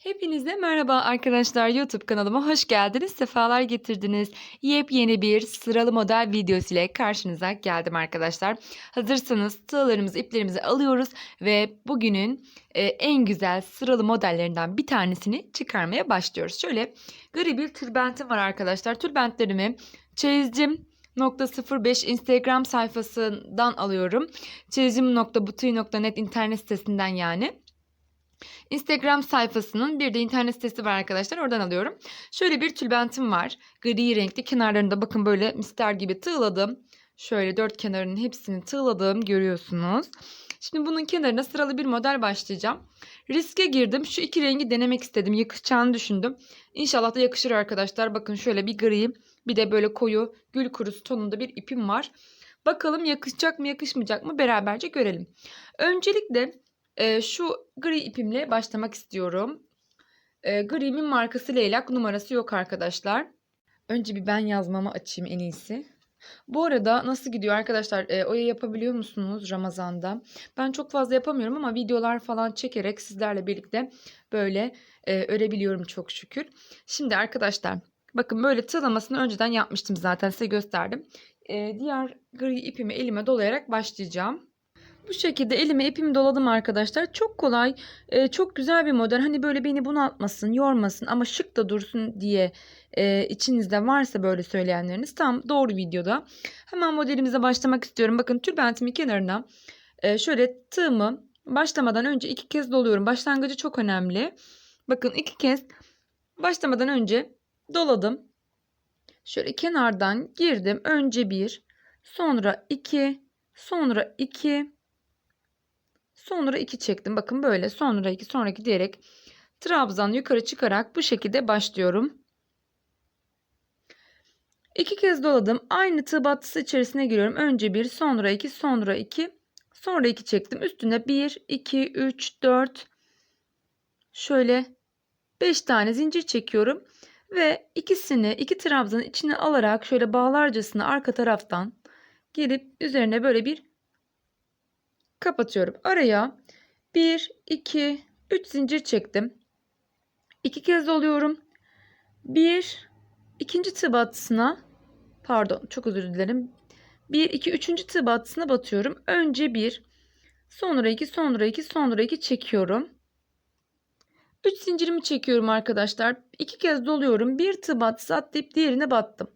Hepinize merhaba arkadaşlar YouTube kanalıma hoş geldiniz sefalar getirdiniz yepyeni bir sıralı model videosu ile karşınıza geldim arkadaşlar hazırsanız tığlarımızı iplerimizi alıyoruz ve bugünün e, en güzel sıralı modellerinden bir tanesini çıkarmaya başlıyoruz şöyle gri bir tülbentim var arkadaşlar tülbentlerimi çeyizcim .05 Instagram sayfasından alıyorum. Çeyizcim.butuy.net internet sitesinden yani. Instagram sayfasının bir de internet sitesi var arkadaşlar. Oradan alıyorum. Şöyle bir tülbentim var. Gri renkli kenarlarında bakın böyle mister gibi tığladım. Şöyle dört kenarının hepsini tığladım görüyorsunuz. Şimdi bunun kenarına sıralı bir model başlayacağım. Riske girdim. Şu iki rengi denemek istedim. Yakışacağını düşündüm. İnşallah da yakışır arkadaşlar. Bakın şöyle bir gri bir de böyle koyu gül kurusu tonunda bir ipim var. Bakalım yakışacak mı yakışmayacak mı beraberce görelim. Öncelikle e, şu gri ipimle başlamak istiyorum. E, grimin markası Leylak numarası yok arkadaşlar. Önce bir ben yazmamı açayım en iyisi. Bu arada nasıl gidiyor arkadaşlar? E, oya yapabiliyor musunuz Ramazan'da? Ben çok fazla yapamıyorum ama videolar falan çekerek sizlerle birlikte böyle e, örebiliyorum çok şükür. Şimdi arkadaşlar bakın böyle tığlamasını önceden yapmıştım zaten size gösterdim. E, diğer gri ipimi elime dolayarak başlayacağım. Bu şekilde elime ipimi doladım arkadaşlar. Çok kolay, e, çok güzel bir model. Hani böyle beni bunaltmasın, yormasın ama şık da dursun diye e, içinizde varsa böyle söyleyenleriniz tam doğru videoda. Hemen modelimize başlamak istiyorum. Bakın tülbentimin kenarına e, şöyle tığımı başlamadan önce iki kez doluyorum. Başlangıcı çok önemli. Bakın iki kez başlamadan önce doladım. Şöyle kenardan girdim. Önce bir, sonra iki, sonra iki, Sonra 2 çektim. Bakın böyle sonra 2 sonra 2 diyerek trabzan yukarı çıkarak bu şekilde başlıyorum. İki kez doladım. Aynı tığ battısı içerisine giriyorum. Önce 1 sonra 2 sonra 2 sonra 2 çektim. Üstüne 1 2 3 4 şöyle 5 tane zincir çekiyorum. Ve ikisini iki trabzanın içine alarak şöyle bağlarcasına arka taraftan gelip üzerine böyle bir kapatıyorum. Araya 1, 2, 3 zincir çektim. 2 kez doluyorum. 1, ikinci tığ battısına pardon çok özür dilerim. 1, 2, 3. tığ battısına batıyorum. Önce 1, sonra 2, sonra 2, sonra 2 çekiyorum. 3 zincirimi çekiyorum arkadaşlar. 2 kez doluyorum. Bir tığ battısı atlayıp diğerine battım.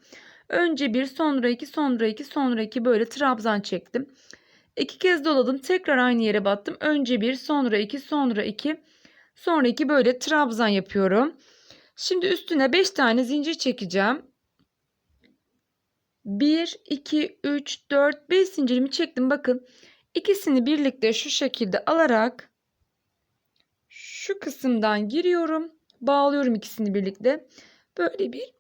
Önce 1, sonra 2, sonra 2, sonra 2 böyle trabzan çektim. İki kez doladım. Tekrar aynı yere battım. Önce bir, sonra iki, sonra iki, sonra iki böyle trabzan yapıyorum. Şimdi üstüne 5 tane zincir çekeceğim. 1, 2, 3, 4, 5 zincirimi çektim. Bakın ikisini birlikte şu şekilde alarak şu kısımdan giriyorum. Bağlıyorum ikisini birlikte. Böyle bir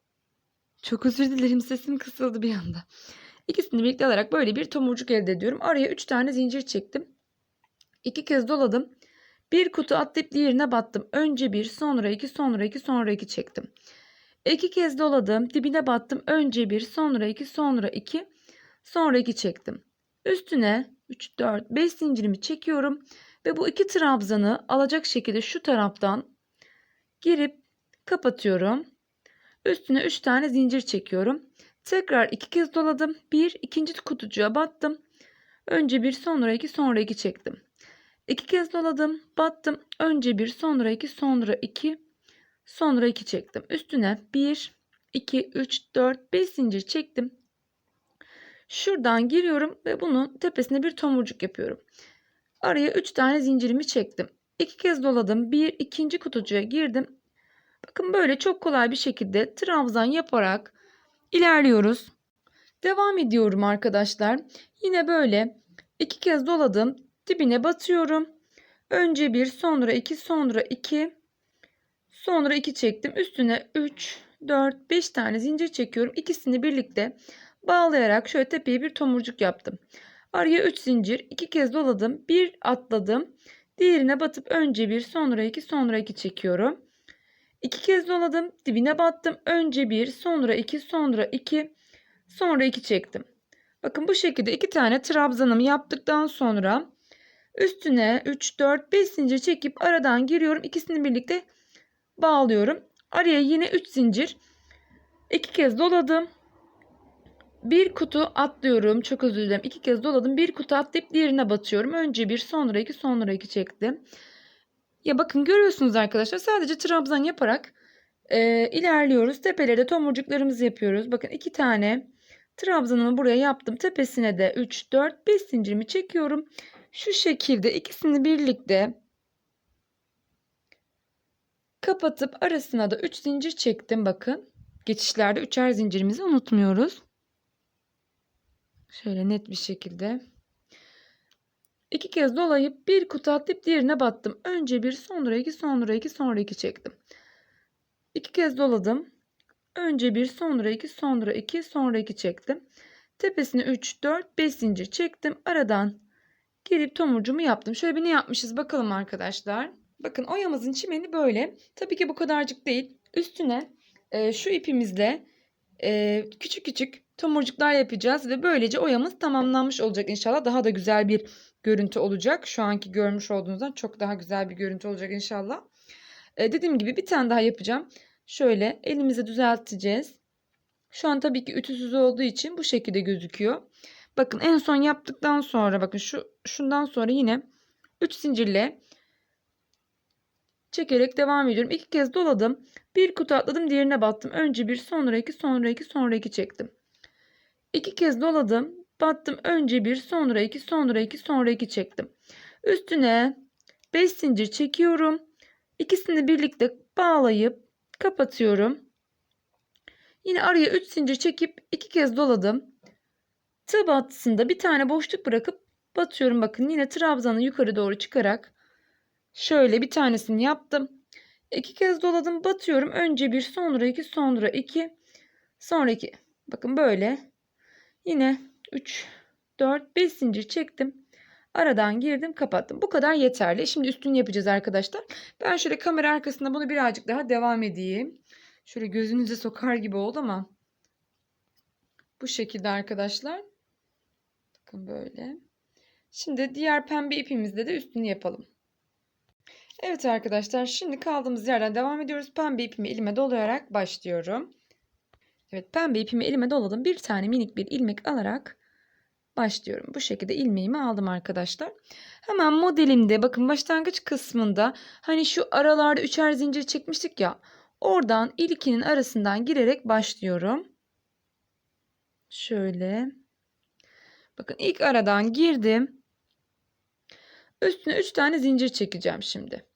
çok özür dilerim sesim kısıldı bir anda. İkisini birlikte alarak böyle bir tomurcuk elde ediyorum. Araya 3 tane zincir çektim. 2 kez doladım. Bir kutu atlayıp diğerine battım. Önce bir, sonra iki, sonra iki, sonra iki çektim. İki kez doladım. Dibine battım. Önce bir, sonra iki, sonra iki, sonra iki çektim. Üstüne 3, 4, 5 zincirimi çekiyorum. Ve bu iki trabzanı alacak şekilde şu taraftan girip kapatıyorum. Üstüne 3 tane zincir çekiyorum. Tekrar iki kez doladım. Bir ikinci kutucuğa battım. Önce bir sonra iki sonra iki çektim. İki kez doladım. Battım. Önce bir sonra iki sonra iki sonra iki çektim. Üstüne bir iki üç dört beş zincir çektim. Şuradan giriyorum ve bunun tepesine bir tomurcuk yapıyorum. Araya 3 tane zincirimi çektim. İki kez doladım. Bir ikinci kutucuğa girdim. Bakın böyle çok kolay bir şekilde trabzan yaparak ilerliyoruz. Devam ediyorum arkadaşlar. Yine böyle iki kez doladım. Dibine batıyorum. Önce bir sonra iki sonra iki sonra iki çektim. Üstüne 3 4 5 tane zincir çekiyorum. İkisini birlikte bağlayarak şöyle tepeye bir tomurcuk yaptım. Araya 3 zincir, iki kez doladım, bir atladım. Diğerine batıp önce bir, sonra iki, sonra iki çekiyorum. İki kez doladım. Dibine battım. Önce bir, sonra iki, sonra iki, sonra iki çektim. Bakın bu şekilde iki tane trabzanımı yaptıktan sonra üstüne 3, 4, 5 zincir çekip aradan giriyorum. İkisini birlikte bağlıyorum. Araya yine 3 zincir. 2 kez doladım. Bir kutu atlıyorum. Çok özür dilerim. İki kez doladım. Bir kutu atlayıp diğerine batıyorum. Önce bir sonra iki sonra iki çektim. Ya bakın görüyorsunuz arkadaşlar. Sadece trabzan yaparak e, ilerliyoruz. Tepelerde tomurcuklarımızı yapıyoruz. Bakın iki tane trabzanımı buraya yaptım. Tepesine de 3, 4, 5 zincirimi çekiyorum. Şu şekilde ikisini birlikte kapatıp arasına da 3 zincir çektim. Bakın geçişlerde üçer zincirimizi unutmuyoruz. Şöyle net bir şekilde. İki kez dolayıp bir kutu atlayıp diğerine battım. Önce bir sonra iki sonra iki sonra iki çektim. İki kez doladım. Önce bir sonra iki sonra iki sonra iki çektim. Tepesine 3 4 5 zincir çektim. Aradan girip tomurcumu yaptım. Şöyle bir ne yapmışız bakalım arkadaşlar. Bakın oyamızın çimeni böyle. Tabii ki bu kadarcık değil. Üstüne e, şu ipimizle e, küçük küçük tomurcuklar yapacağız ve böylece oyamız tamamlanmış olacak inşallah. Daha da güzel bir görüntü olacak. Şu anki görmüş olduğunuzdan çok daha güzel bir görüntü olacak inşallah. E, dediğim gibi bir tane daha yapacağım. Şöyle elimizi düzelteceğiz. Şu an tabii ki ütüsüz olduğu için bu şekilde gözüküyor. Bakın en son yaptıktan sonra bakın şu şundan sonra yine 3 zincirle çekerek devam ediyorum. İki kez doladım. Bir kutu atladım diğerine battım. Önce bir sonra iki sonra iki sonra iki çektim. İki kez doladım. Battım önce bir sonra iki sonra iki sonra iki çektim. Üstüne 5 zincir çekiyorum. İkisini birlikte bağlayıp kapatıyorum. Yine araya 3 zincir çekip iki kez doladım. Tığ battısında bir tane boşluk bırakıp batıyorum. Bakın yine trabzanı yukarı doğru çıkarak şöyle bir tanesini yaptım. İki kez doladım batıyorum. Önce bir sonra iki sonra iki sonra iki. Bakın böyle. Yine 3 4 5 zincir çektim. Aradan girdim kapattım. Bu kadar yeterli. Şimdi üstünü yapacağız arkadaşlar. Ben şöyle kamera arkasında bunu birazcık daha devam edeyim. Şöyle gözünüze sokar gibi oldu ama. Bu şekilde arkadaşlar. Bakın böyle. Şimdi diğer pembe ipimizde de üstünü yapalım. Evet arkadaşlar şimdi kaldığımız yerden devam ediyoruz. Pembe ipimi elime dolayarak başlıyorum. Evet pembe ipimi elime doladım. Bir tane minik bir ilmek alarak başlıyorum. Bu şekilde ilmeğimi aldım arkadaşlar. Hemen modelimde bakın başlangıç kısmında hani şu aralarda üçer zincir çekmiştik ya. Oradan ilkinin arasından girerek başlıyorum. Şöyle. Bakın ilk aradan girdim. Üstüne 3 tane zincir çekeceğim şimdi.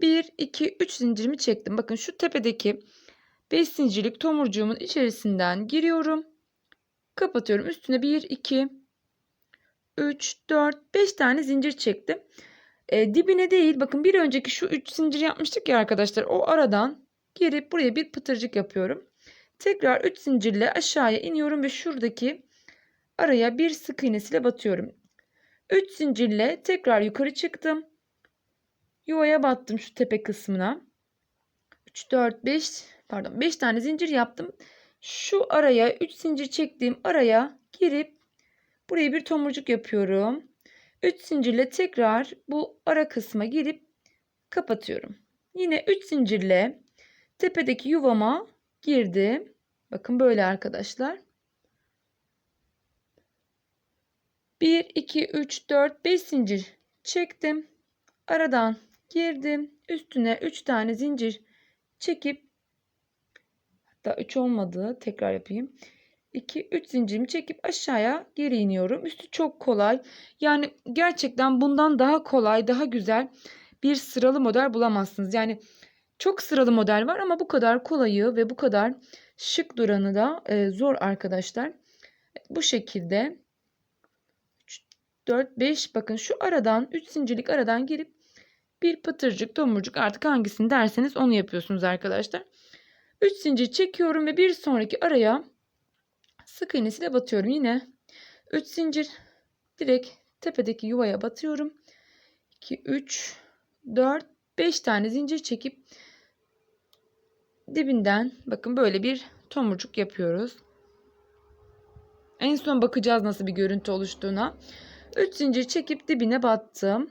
1, 2, 3 zincirimi çektim. Bakın şu tepedeki 5 zincirlik tomurcuğumun içerisinden giriyorum. Kapatıyorum. Üstüne 1, 2, 3, 4, 5 tane zincir çektim. E, dibine değil bakın bir önceki şu 3 zincir yapmıştık ya arkadaşlar. O aradan girip buraya bir pıtırcık yapıyorum. Tekrar 3 zincirle aşağıya iniyorum ve şuradaki araya bir sık iğnesiyle batıyorum. 3 zincirle tekrar yukarı çıktım. Yuvaya battım şu tepe kısmına. 3 4 5 pardon 5 tane zincir yaptım. Şu araya 3 zincir çektiğim araya girip buraya bir tomurcuk yapıyorum. 3 zincirle tekrar bu ara kısma girip kapatıyorum. Yine 3 zincirle tepedeki yuvama girdim. Bakın böyle arkadaşlar. 1 2 3 4 5 zincir çektim. Aradan girdim. Üstüne 3 tane zincir çekip hatta 3 olmadı. Tekrar yapayım. 2 3 zincirimi çekip aşağıya geri iniyorum. Üstü çok kolay. Yani gerçekten bundan daha kolay, daha güzel bir sıralı model bulamazsınız. Yani çok sıralı model var ama bu kadar kolayı ve bu kadar şık duranı da e, zor arkadaşlar. Bu şekilde 3 4 5 bakın şu aradan 3 zincirlik aradan girip bir pıtırcık, tomurcuk artık hangisini derseniz onu yapıyorsunuz arkadaşlar. 3 zincir çekiyorum ve bir sonraki araya sık iğnesiyle batıyorum. Yine 3 zincir direkt tepedeki yuvaya batıyorum. 2 3 4 5 tane zincir çekip dibinden bakın böyle bir tomurcuk yapıyoruz. En son bakacağız nasıl bir görüntü oluştuğuna. 3 zincir çekip dibine battım.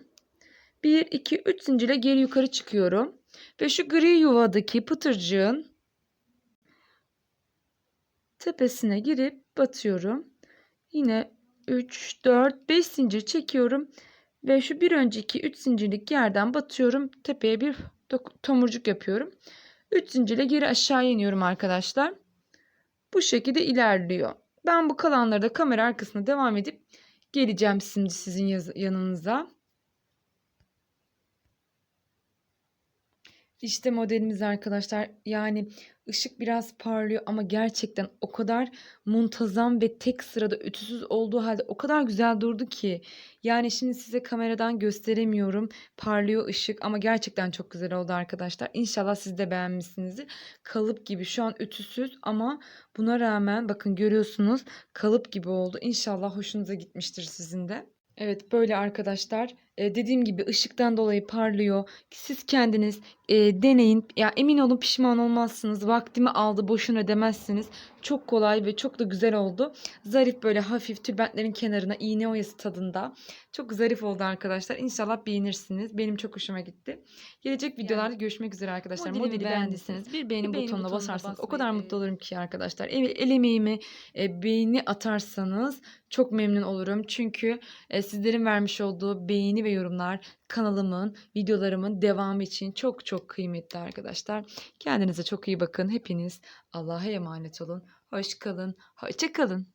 1 2 3 zincirle geri yukarı çıkıyorum. Ve şu gri yuvadaki pıtırcığın tepesine girip batıyorum. Yine 3, 4, 5 zincir çekiyorum. Ve şu bir önceki 3 zincirlik yerden batıyorum. Tepeye bir tomurcuk yapıyorum. 3 zincirle geri aşağı iniyorum arkadaşlar. Bu şekilde ilerliyor. Ben bu kalanları da kamera arkasına devam edip geleceğim şimdi sizin yanınıza. İşte modelimiz arkadaşlar. Yani ışık biraz parlıyor ama gerçekten o kadar muntazam ve tek sırada ütüsüz olduğu halde o kadar güzel durdu ki. Yani şimdi size kameradan gösteremiyorum. Parlıyor ışık ama gerçekten çok güzel oldu arkadaşlar. İnşallah siz de beğenmişsinizdir. Kalıp gibi şu an ütüsüz ama buna rağmen bakın görüyorsunuz kalıp gibi oldu. İnşallah hoşunuza gitmiştir sizin de. Evet böyle arkadaşlar. E, dediğim gibi ışıktan dolayı parlıyor. Siz kendiniz e, deneyin. Ya emin olun pişman olmazsınız. Vaktimi aldı boşuna demezsiniz. Çok kolay ve çok da güzel oldu. Zarif böyle hafif tülbentlerin kenarına iğne oyası tadında. Çok zarif oldu arkadaşlar. İnşallah beğenirsiniz. Benim çok hoşuma gitti. Gelecek videolarda görüşmek üzere arkadaşlar. modelimi Modeli beğendiyseniz bir beğeni, bir beğeni butonuna basarsanız o kadar mutlu olurum ki arkadaşlar. El, el emeğimi e, beğeni atarsanız çok memnun olurum. Çünkü e, sizlerin vermiş olduğu beğeni ve yorumlar kanalımın, videolarımın devamı için çok çok kıymetli arkadaşlar. Kendinize çok iyi bakın. Hepiniz Allah'a emanet olun. Hoş kalın. Hoşça kalın.